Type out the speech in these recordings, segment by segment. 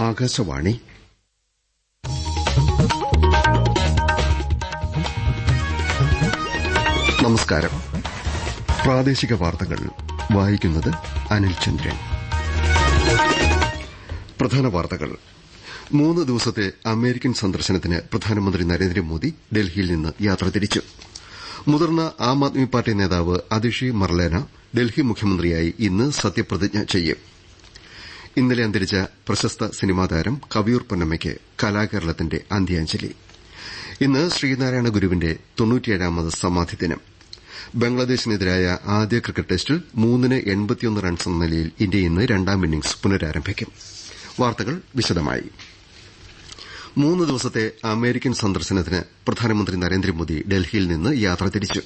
ആകാശവാണി. നമസ്കാരം. പ്രാദേശിക വാർത്തകൾ. വായിക്കുന്നത് അനിൽ ചന്ദ്രൻ. പ്രധാന വാർത്തകൾ. മൂന്ന് ദിവസത്തെ അമേരിക്കൻ സന്ദർശനത്തിന് പ്രധാനമന്ത്രി നരേന്ദ്രമോദി ഡൽഹിയിൽ നിന്ന് യാത്ര തിരിച്ചു. മുതിർന്ന ആം ആദ്മി പാർട്ടി നേതാവ് അതിഷി മർലേന ഡൽഹി മുഖ്യമന്ത്രിയായി ഇന്ന് സത്യപ്രതിജ്ഞ ചെയ്യും. ഇന്നലെ അന്തരിച്ച പ്രശസ്ത സിനിമാ താരം കവിയൂർ പൊന്നമ്മയ്ക്ക് കലാകേരളത്തിന്റെ അന്ത്യാഞ്ജലി. ഇന്ന് ശ്രീനാരായണ ഗുരുവിന്റെ തൊണ്ണൂറ്റിയേഴാമത് സമാധി ദിനം ബംഗ്ലാദേശിനെതിരായ ആദ്യ ക്രിക്കറ്റ് ടെസ്റ്റിൽ മൂന്നിന് എൺപത്തിയൊന്ന് റൺസ് എന്ന നിലയിൽ ഇന്ത്യ ഇന്ന് രണ്ടാം ഇന്നിംഗ്സ് പുനരാരംഭിക്കും. വാർത്തകൾ വിശദമായി. മൂന്ന് ദിവസത്തെ അമേരിക്കൻ സന്ദർശനത്തിന് പ്രധാനമന്ത്രി നരേന്ദ്രമോദി ഡൽഹിയിൽ നിന്ന് യാത്ര തിരിച്ചു.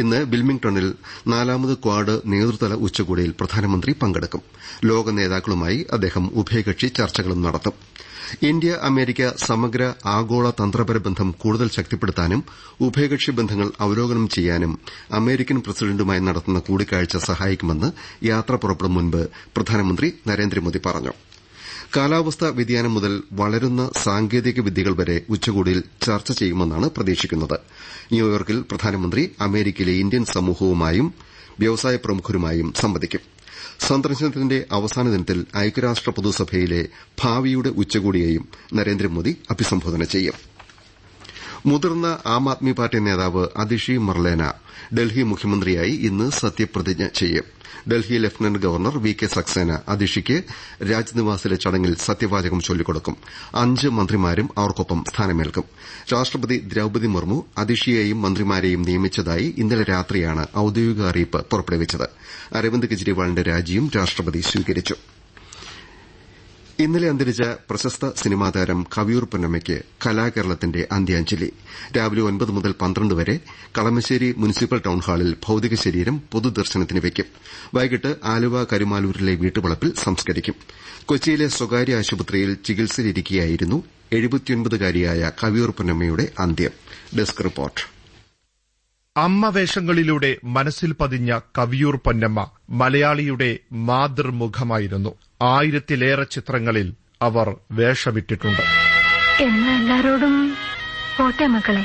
ഇന്ന് ബിൽമിംഗ്ടണിൽ നാലാമത് ക്വാഡ് നേതൃതല ഉച്ചകോടിയിൽ പ്രധാനമന്ത്രി പങ്കെടുക്കും. ലോക നേതാക്കളുമായി അദ്ദേഹം ഉഭയകക്ഷി ചർച്ചകളും നടത്തും. ഇന്ത്യ അമേരിക്ക സമഗ്ര ആഗോള തന്ത്രപര ബന്ധം കൂടുതൽ ശക്തിപ്പെടുത്താനും ഉഭയകക്ഷി ബന്ധങ്ങൾ അവലോകനം ചെയ്യാനും അമേരിക്കൻ പ്രസിഡന്റുമായി നടത്തുന്ന കൂടിക്കാഴ്ച സഹായിക്കുമെന്ന് യാത്ര പുറപ്പെടും മുൻപ് പ്രധാനമന്ത്രി നരേന്ദ്രമോദി പറഞ്ഞു. കാലാവസ്ഥാ വ്യതിയാനം മുതൽ വളരുന്ന സാങ്കേതിക വിദ്യകൾ വരെ ഉച്ചകോടിയിൽ ചർച്ച ചെയ്യുമെന്നാണ് പ്രതീക്ഷിക്കുന്നത്. ന്യൂയോർക്കിൽ പ്രധാനമന്ത്രി അമേരിക്കയിലെ ഇന്ത്യൻ സമൂഹവുമായും വ്യവസായ പ്രമുഖരുമായും സംവദിക്കും. സന്ദർശനത്തിന്റെ അവസാന ദിനത്തിൽ ഐക്യരാഷ്ട്ര പൊതുസഭയിലെ ഭാവിയുടെ ഉച്ചകോടിയെയും നരേന്ദ്രമോദി അഭിസംബോധന ചെയ്യും. മുതിർന്ന ആം ആദ്മി പാർട്ടി നേതാവ് അതിഷി മർലേന ഡൽഹി മുഖ്യമന്ത്രിയായി ഇന്ന് സത്യപ്രതിജ്ഞ ചെയ്യും. Delhi lieutenant governor V K Saxena അതിഷിക്ക് രാജ്നിവാസിലെ ചടങ്ങിൽ സത്യവാചകം ചൊല്ലിക്കൊടുക്കും. അഞ്ച് മന്ത്രിമാരും അവർക്കൊപ്പം സ്ഥാനമേൽക്കും. രാഷ്ട്രപതി ദ്രൌപതി മുർമു അതിഷിയെയും മന്ത്രിമാരെയും നിയമിച്ചതായി ഇന്നലെ രാത്രിയാണ് ഔദ്യോഗിക അറിയിപ്പ് പുറപ്പെടുവിച്ചത്. അരവിന്ദ് കെജ്രിവാളിന്റെ രാജിയും രാഷ്ട്രപതി സ്വീകരിച്ചു. ഇന്നലെ അന്തരിച്ച പ്രശസ്ത സിനിമാ താരം കവിയൂർ പൊന്നമ്മയ്ക്ക് കലാകേരളത്തിന്റെ അന്ത്യാഞ്ജലി. രാവിലെ ഒൻപത് മുതൽ പന്ത്രണ്ട് വരെ കളമശ്ശേരി മുനിസിപ്പൽ ടൌൺഹാളിൽ ഭൌതിക ശരീരം പൊതുദർശനത്തിന് വയ്ക്കും വൈകിട്ട് ആലുവ കരുമാലൂരിലെ വീട്ടുവളപ്പിൽ സംസ്കരിക്കും. കൊച്ചിയിലെ സ്വകാര്യ ആശുപത്രിയിൽ ചികിത്സയിലിരിക്കെയായിരുന്നു എഴുപത്തിയൊൻപതുകാരിയായ കവിയൂർ പൊന്നമ്മയുടെ അന്ത്യം. Desk report. അമ്മ വേഷങ്ങളിലൂടെ മനസ്സിൽ പതിഞ്ഞ കവിയൂർ പൊന്നമ്മ മലയാളിയുടെ മാതൃമുഖമായിരുന്നു. ആയിരത്തിലേറെ ചിത്രങ്ങളിൽ അവർ വേഷമിട്ടിട്ടുണ്ട്. എല്ലാരോടും മക്കളെ.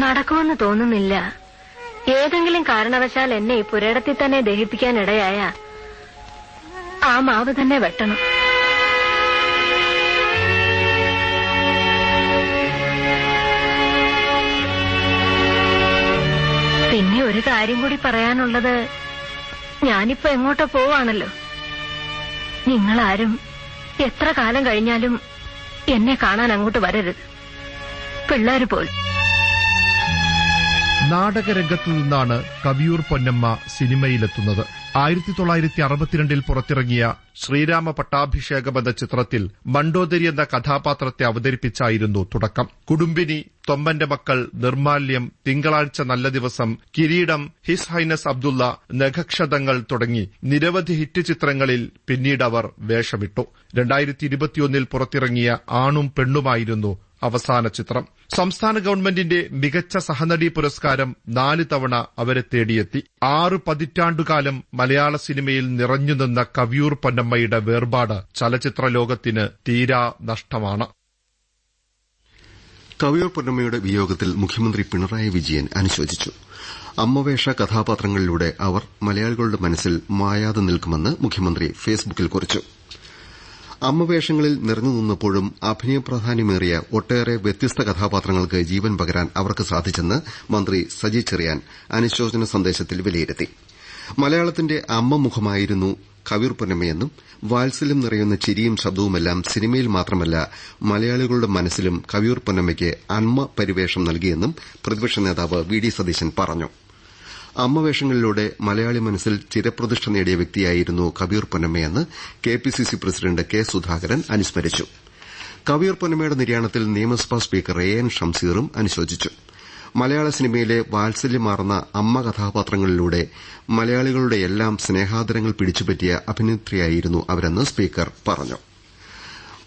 നടക്കുമെന്ന് തോന്നുന്നില്ല. ഏതെങ്കിലും കാരണവശാൽ എന്നെ ഈ പുരയിടത്തിൽ തന്നെ ദഹിപ്പിക്കാൻ ഇടയായ ആ മാവ് തന്നെ വെട്ടണം. ഒരു കാര്യം കൂടി പറയാനുള്ളത് ഞാനിപ്പോ എങ്ങോട്ടോ പോവാണല്ലോ. നിങ്ങളാരും എത്ര കാലം കഴിഞ്ഞാലും എന്നെ കാണാൻ അങ്ങോട്ട് വരരുത്. പിള്ളേര് പോലും നാടകരംഗത്തു നിന്നാണ് കവിയൂർ പൊന്നമ്മ സിനിമയിലെത്തുന്നത്. ആയിരത്തി തൊള്ളായിരത്തി അറുപത്തിരണ്ടിൽ പുറത്തിറങ്ങിയ ശ്രീരാമ പട്ടാഭിഷേകം എന്ന ചിത്രത്തിൽ മണ്ടോദരി എന്ന കഥാപാത്രത്തെ അവതരിപ്പിച്ചായിരുന്നു തുടക്കം. കുടുംബിനി തൊമ്പന്റെ മക്കൾ നിർമാല്യം തിങ്കളാഴ്ച നല്ല ദിവസം കിരീടം ഹിസ് ഹൈനസ് അബ്ദുള്ള നഖക്ഷതങ്ങൾ തുടങ്ങി നിരവധി ഹിറ്റ് ചിത്രങ്ങളിൽ പിന്നീട് അവർ വേഷമിട്ടു. രണ്ടായിരത്തി ഇരുപത്തിയൊന്നിൽ പുറത്തിറങ്ങിയ ആണും പെണ്ണുമായിരുന്നു അവസാന ചിത്രം. സംസ്ഥാന ഗവൺമെന്റിന്റെ മികച്ച സഹനടി പുരസ്കാരം നാല് തവണ അവരെ തേടിയെത്തി. ആറു പതിറ്റാണ്ടുകാലം മലയാള സിനിമയിൽ നിറഞ്ഞുനിന്ന കവിയൂർ പൊന്നമ്മയുടെ വേർപാട് ചലച്ചിത്ര ലോകത്തിന് തീരാ നഷ്ടമാണ്. കവിയൂർ പൊന്നമ്മയുടെ വിയോഗത്തിൽ മുഖ്യമന്ത്രി പിണറായി വിജയൻ അനുശോചിച്ചു. അമ്മവേഷ കഥാപാത്രങ്ങളിലൂടെ അവർ മലയാളികളുടെ മനസ്സിൽ മായാതെ നിൽക്കുമെന്ന് മുഖ്യമന്ത്രി ഫേസ്ബുക്കിൽ കുറിച്ചു. അമ്മവേഷങ്ങളിൽ നിറഞ്ഞുനിന്നപ്പോഴും അഭിനയപ്രാധാന്യമേറിയ ഒട്ടേറെ വ്യത്യസ്ത കഥാപാത്രങ്ങൾക്ക് ജീവൻ പകരാൻ അവർക്ക് സാധിച്ചെന്ന് മന്ത്രി സജി ചെറിയാൻ അനുശോചന സന്ദേശത്തിൽ വിലയിരുത്തി. മലയാളത്തിന്റെ അമ്മ മുഖമായിരുന്നു കവിർ പൊന്നമ്മയെന്നും വാത്സല്യം നിറയുന്ന ചിരിയും ശബ്ദവുമെല്ലാം സിനിമയിൽ മാത്രമല്ല മലയാളികളുടെ മനസ്സിലും കവിയൂർ പൊന്നമ്മയ്ക്ക് അമ്മ പരിവേഷം നൽകിയെന്നും പ്രതിപക്ഷ നേതാവ് വി ഡി സതീശൻ പറഞ്ഞു. അമ്മവേഷങ്ങളിലൂടെ മലയാളി മനസ്സിൽ ചിരപ്രതിഷ്ഠ നേടിയ വ്യക്തിയായിരുന്നു Kabir പൊന്നമ്മയെന്ന് K P C C president K Sudhakaran അനുസ്മരിച്ചു. കബീർ പൊന്നമ്മയുടെ നിര്യാണത്തിൽ നിയമസഭാ സ്പീക്കർ എ എൻ ഷംസീറും അനുശോചിച്ചു. മലയാള സിനിമയിലെ വാത്സല്യമാർന്ന അമ്മ കഥാപാത്രങ്ങളിലൂടെ മലയാളികളുടെയെല്ലാം സ്നേഹാദരങ്ങൾ പിടിച്ചുപറ്റിയ അഭിനേത്രിയായിരുന്നു അവരെന്ന് സ്പീക്കർ പറഞ്ഞു.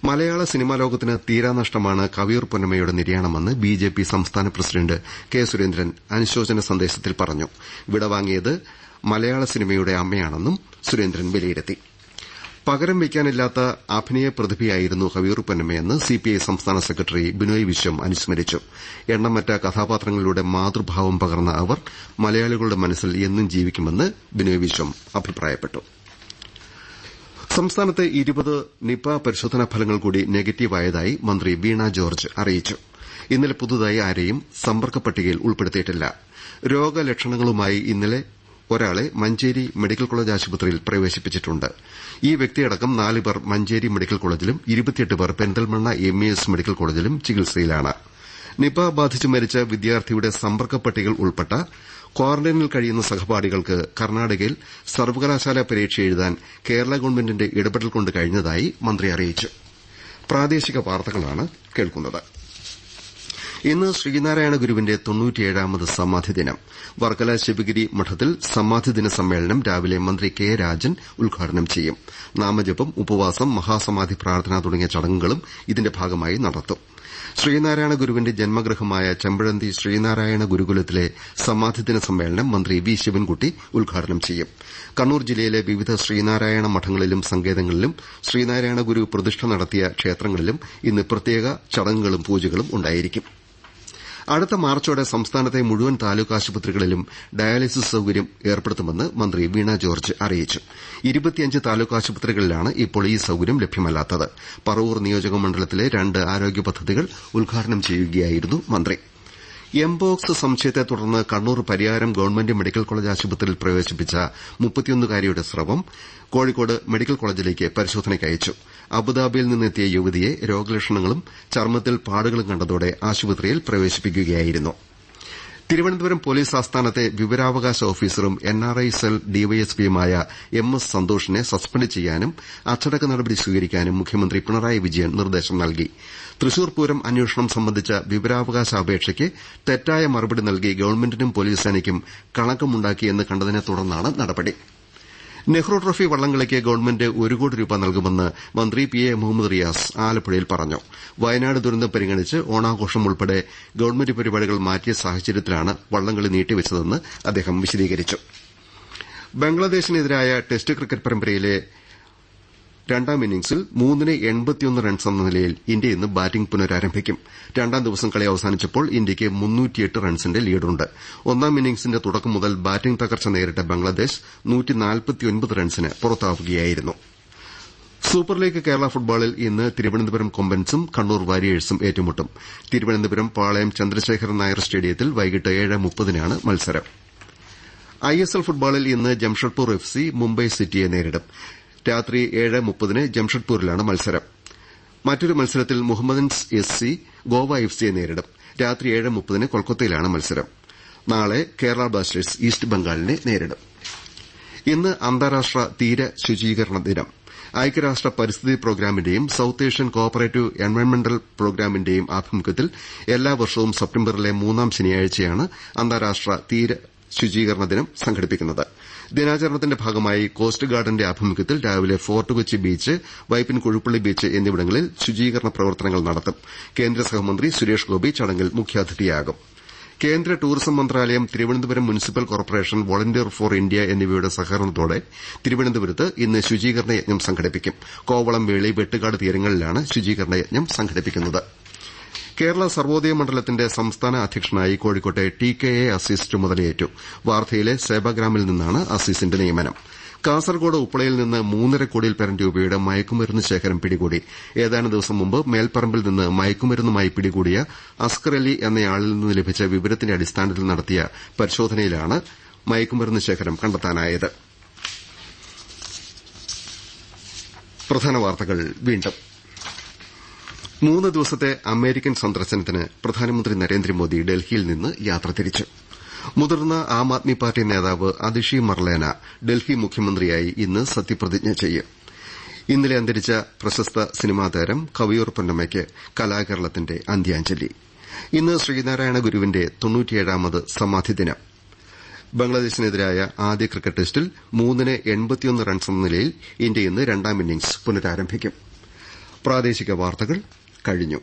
മലയാള സിനിമാ ലോകത്തിന് തീരാനഷ്ടമാണ് കവിയൂർ പൊന്നമ്മയുടെ നിര്യാണമെന്ന് ബിജെപി സംസ്ഥാന പ്രസിഡന്റ് കെ സുരേന്ദ്രൻ അനുശോചന സന്ദേശത്തിൽ പറഞ്ഞു. വിടവാങ്ങിയത് മലയാള സിനിമയുടെ അമ്മയാണെന്നും സുരേന്ദ്രൻ വിലയിരുത്തി. പകരം വയ്ക്കാനില്ലാത്ത അഭിനയ പ്രതിഭയായിരുന്നു കവിയൂർ പൊന്നമ്മയെന്ന് സിപിഐ സംസ്ഥാന സെക്രട്ടറി ബിനോയ് വിശ്വം അനുസ്മരിച്ചു. എണ്ണമറ്റ കഥാപാത്രങ്ങളിലൂടെ മാതൃഭാവം പകർന്ന അവർ മലയാളികളുടെ മനസ്സിൽ എന്നും ജീവിക്കുമെന്ന് ബിനോയ് വിശ്വം അഭിപ്രായപ്പെട്ടു. സംസ്ഥാനത്ത് ഇരുപത് നിപ പരിശോധനാ ഫലങ്ങൾ കൂടി നെഗറ്റീവായതായി മന്ത്രി വീണ ജോർജ് അറിയിച്ചു. ഇന്നലെ പുതുതായി ആരെയും സമ്പർക്ക പട്ടികയിൽ ഉൾപ്പെടുത്തിയിട്ടില്ല. രോഗലക്ഷണങ്ങളുമായി ഇന്നലെ ഒരാളെ മഞ്ചേരി മെഡിക്കൽ കോളേജ് ആശുപത്രിയിൽ പ്രവേശിപ്പിച്ചിട്ടുണ്ട്. ഈ വ്യക്തിയടക്കം നാല് പേർ മഞ്ചേരി മെഡിക്കൽ കോളേജിലും ഇരുപത്തിയെട്ട് പേർ Perinthalmanna M E S medical കോളേജിലും ചികിത്സയിലാണ്. നിപ ബാധിച്ച് മരിച്ച വിദ്യാർത്ഥിയുടെ സമ്പർക്ക പട്ടികയിൽ ഉൾപ്പെട്ട ക്വാറന്റൈനിൽ കഴിയുന്ന സഹപാഠികൾക്ക് കർണാടകയിൽ സർവകലാശാല പരീക്ഷ എഴുതാൻ കേരള ഗവൺമെന്റിന്റെ ഇടപെടൽ കൊണ്ട് കഴിഞ്ഞതായി മന്ത്രി അറിയിച്ചു. ഇന്ന് ശ്രീനാരായണ ഗുരുവിന്റെ തൊണ്ണൂറ്റിയേഴാമത് സമാധി ദിനം. വർക്കല ശിവഗിരി മഠത്തിൽ സമാധി ദിന സമ്മേളനം രാവിലെ മന്ത്രി കെ രാജൻ ഉദ്ഘാടനം ചെയ്യും. നാമജപം ഉപവാസം മഹാസമാധി പ്രാർത്ഥന തുടങ്ങിയ ചടങ്ങുകളും ഇതിന്റെ ഭാഗമായി നടത്തും. ശ്രീനാരായണ ഗുരുവിന്റെ ജന്മഗൃഹമായ ചെമ്പഴന്തി ശ്രീനാരായണ ഗുരുകുലത്തിലെ സമാധിദിന സമ്മേളനം മന്ത്രി വി ശിവൻകുട്ടി ഉദ്ഘാടനം ചെയ്യും. കണ്ണൂർ ജില്ലയിലെ വിവിധ ശ്രീനാരായണ മഠങ്ങളിലും സങ്കേതങ്ങളിലും ശ്രീനാരായണ ഗുരു പ്രതിഷ്ഠ നടത്തിയ ക്ഷേത്രങ്ങളിലും ഇന്ന് പ്രത്യേക ചടങ്ങുകളും പൂജകളും ഉണ്ടായിരിക്കും. അടുത്ത മാർച്ചോടെ സംസ്ഥാനത്തെ മുഴുവൻ താലൂക്ക് ആശുപത്രികളിലും ഡയാലിസിസ് സൌകര്യം ഏർപ്പെടുത്തുമെന്ന് മന്ത്രി വീണ ജോർജ് അറിയിച്ചു. ഇരുപത്തിയഞ്ച് താലൂക്ക് ആശുപത്രികളിലാണ് ഇപ്പോൾ ഈ സൌകര്യം ലഭ്യമല്ലാത്തത്. പറവൂർ നിയോജക മണ്ഡലത്തിലെ രണ്ട് ആരോഗ്യ പദ്ധതികൾ ഉദ്ഘാടനം ചെയ്യുകയായിരുന്നു മന്ത്രി. എംബോക്സ് സംശയത്തെ തുടർന്ന് Kannur Pariyaram government medical college ആശുപത്രിയിൽ പ്രവേശിപ്പിച്ച മുപ്പത്തിയൊന്നുകാരിയുടെ സ്രവം കോഴിക്കോട് മെഡിക്കൽ കോളേജിലേക്ക് പരിശോധനയ്ക്ക് അയച്ചു. അബുദാബിയിൽ നിന്നെത്തിയ യുവതിയെ രോഗലക്ഷണങ്ങളും ചർമ്മത്തിൽ പാടുകളും കണ്ടതോടെ ആശുപത്രിയിൽ പ്രവേശിപ്പിക്കുകയായിരുന്നു. തിരുവനന്തപുരം പോലീസ് ആസ്ഥാനത്തെ വിവരാവകാശ ഓഫീസറും എൻആർഐ സെൽ ഡിവൈഎസ്പിയുമായ എം എസ് സന്തോഷിനെ സസ്പെൻഡ് ചെയ്യാനും അച്ചടക്ക നടപടി സ്വീകരിക്കാനും മുഖ്യമന്ത്രി പിണറായി വിജയൻ നിർദ്ദേശം നൽകി. തൃശൂർ പൂരം അന്വേഷണം സംബന്ധിച്ച വിവരാവകാശ അപേക്ഷയ്ക്ക് തെറ്റായ മറുപടി നൽകി ഗവൺമെന്റിനും പോലീസ് സേനയ്ക്കും കളങ്കമുണ്ടാക്കിയെന്ന് കണ്ടതിനെ തുടർന്നാണ് നടപടി. നെഹ്റു ട്രോഫി വള്ളംകളിക്ക് ഗവൺമെന്റ് ഒരു കോടി രൂപ നൽകുമെന്ന് മന്ത്രി പി എ മുഹമ്മദ് റിയാസ് ആലപ്പുഴയിൽ പറഞ്ഞു. വയനാട് ദുരന്തം പരിഗണിച്ച് ഓണാഘോഷം ഉൾപ്പെടെ ഗവൺമെന്റ് പരിപാടികൾ മാറ്റിയ സാഹചര്യത്തിലാണ് വള്ളംകളി നീട്ടിവച്ചതെന്ന് അദ്ദേഹം വിശദീകരിച്ചു. ബംഗ്ലാദേശിനെതിരായ ടെസ്റ്റ് ക്രിക്കറ്റ് പരമ്പരയിലെ രണ്ടാം ഇന്നിംഗ്സിൽ മൂന്നിന് എൺപത്തിയൊന്ന് റൺസ് എന്ന നിലയിൽ ഇന്ത്യ ഇന്ന് ബാറ്റിംഗ് പുനരാരംഭിക്കും. രണ്ടാം ദിവസം കളി അവസാനിച്ചപ്പോൾ ഇന്ത്യയ്ക്ക് മുന്നൂറ്റിയെട്ട് റൺസിന്റെ ലീഡുണ്ട്. ഒന്നാം ഇന്നിംഗ്സിന്റെ തുടക്കം മുതൽ ബാറ്റിംഗ് തകർച്ച നേരിട്ട ബംഗ്ലാദേശ് റൺസിന് പുറത്താവുകയായിരുന്നു. സൂപ്പർ ലീഗ് കേരള ഫുട്ബോളിൽ ഇന്ന് തിരുവനന്തപുരം കൊമ്പൻസും കണ്ണൂർ വാരിയേഴ്സും ഏറ്റുമുട്ടും. തിരുവനന്തപുരം പാളയം ചന്ദ്രശേഖരൻ നായർ സ്റ്റേഡിയത്തിൽ വൈകിട്ട് ഏഴ് മുപ്പതിനാണ് മത്സരം. ഐഎസ്എൽ ഫുട്ബോളിൽ ഇന്ന് ജംഷഡ്പൂർ എഫ് സി മുംബൈ സിറ്റിയെ നേരിടും. രാത്രി ഏഴ് മുപ്പതിന് ജംഷഡ്പൂരിലാണ് മത്സരം. മറ്റൊരു മത്സരത്തിൽ Mohammedans S C Goa F സിയെ നേരിടും. രാത്രി ഏഴ് മുപ്പതിന് കൊൽക്കത്തയിലാണ് മത്സരം. നാളെ കേരള ബ്ലാസ്റ്റേഴ്സ് ഈസ്റ്റ് ബംഗാളിനെ നേരിടും. ഇന്ന് അന്താരാഷ്ട്ര തീര ശുചീകരണ ദിനം. ഐക്യരാഷ്ട്ര പരിസ്ഥിതി പ്രോഗ്രാമിന്റെയും സൌത്ത് ഏഷ്യൻ കോഓപ്പറേറ്റീവ് എൻവയോൺമെന്റൽ പ്രോഗ്രാമിന്റെയും ആഭിമുഖ്യത്തിൽ എല്ലാ വർഷവും സെപ്റ്റംബറിലെ മൂന്നാം ശനിയാഴ്ചയാണ് അന്താരാഷ്ട്ര തീര ശുചീകരണ ദിനം സംഘടിപ്പിക്കുന്നത്. ദിനാചരണത്തിന്റെ ഭാഗമായി കോസ്റ്റ് ഗാർഡിന്റെ ആഭിമുഖ്യത്തിൽ രാവിലെ Fort Kochi beach Vypin Kuzhuppilly beach എന്നിവിടങ്ങളിൽ ശുചീകരണ പ്രവർത്തനങ്ങൾ നടത്തും. കേന്ദ്ര സഹമന്ത്രി സുരേഷ് ഗോപി ചടങ്ങിൽ മുഖ്യാതിഥിയാകും. കേന്ദ്ര ടൂറിസം മന്ത്രാലയം Thiruvananthapuram municipal corporation volunteer for India എന്നിവയുടെ സഹകരണത്തോടെ തിരുവനന്തപുരത്ത് ഇന്ന് ശുചീകരണ യജ്ഞം സംഘടിപ്പിക്കും. കോവളം വേളി വെട്ടുകാട് തീരങ്ങളിലാണ് ശുചീകരണ യജ്ഞം സംഘടിപ്പിക്കുന്നത്. കേരള സർവോദയ മണ്ഡലത്തിന്റെ സംസ്ഥാന അധ്യക്ഷനായി കോഴിക്കോട്ടെ ടി കെ എ അസീസ് ചുമതലയേറ്റു വാർധയിലെ സേവാഗ്രാമിൽ നിന്നാണ് അസീസിന്റെ നിയമനം. കാസർകോട് ഉപ്പളയിൽ നിന്ന് മൂന്നര കോടിയിൽ പേരം രൂപയുടെ മയക്കുമരുന്ന് ശേഖരം പിടികൂടി. ഏതാനും ദിവസം മുമ്പ് മേൽപ്പറമ്പിൽ നിന്ന് മയക്കുമരുന്നുമായി പിടികൂടിയ അസ്കർ അലി എന്നയാളിൽ നിന്ന് ലഭിച്ച വിവരത്തിന്റെ അടിസ്ഥാനത്തിൽ നടത്തിയ പരിശോധനയിലാണ് മയക്കുമരുന്ന് ശേഖരം കണ്ടെത്താനായത്. മൂന്ന് ദിവസത്തെ അമേരിക്കൻ സന്ദർശനത്തിന് പ്രധാനമന്ത്രി നരേന്ദ്രമോദി ഡൽഹിയിൽ നിന്ന് യാത്ര തിരിച്ചു. മുതിർന്ന ആം ആദ്മി പാർട്ടി നേതാവ് അതിഷി മർലേന ഡൽഹി മുഖ്യമന്ത്രിയായി ഇന്ന് സത്യപ്രതിജ്ഞ ചെയ്യും. ഇന്നലെ അന്തരിച്ച പ്രശസ്ത സിനിമാ താരം കവിയൂർ പൊന്നമ്മയ്ക്ക് കലാകേരളത്തിന്റെ അന്ത്യാഞ്ജലി. ഇന്ന് ശ്രീനാരായണ ഗുരുവിന്റെ തൊണ്ണൂറ്റിയേഴാമത് സമാധി ദിനം ബംഗ്ലാദേശിനെതിരായ ആദ്യ ക്രിക്കറ്റ് ടെസ്റ്റിൽ മൂന്നിന് എൺപത്തിയൊന്ന് റൺസ് എന്ന നിലയിൽ ഇന്ത്യ ഇന്ന് രണ്ടാം ഇന്നിംഗ്സ് പുനരാരംഭിക്കും. പ്രാദേശിക വാർത്തകൾ കഴിഞ്ഞു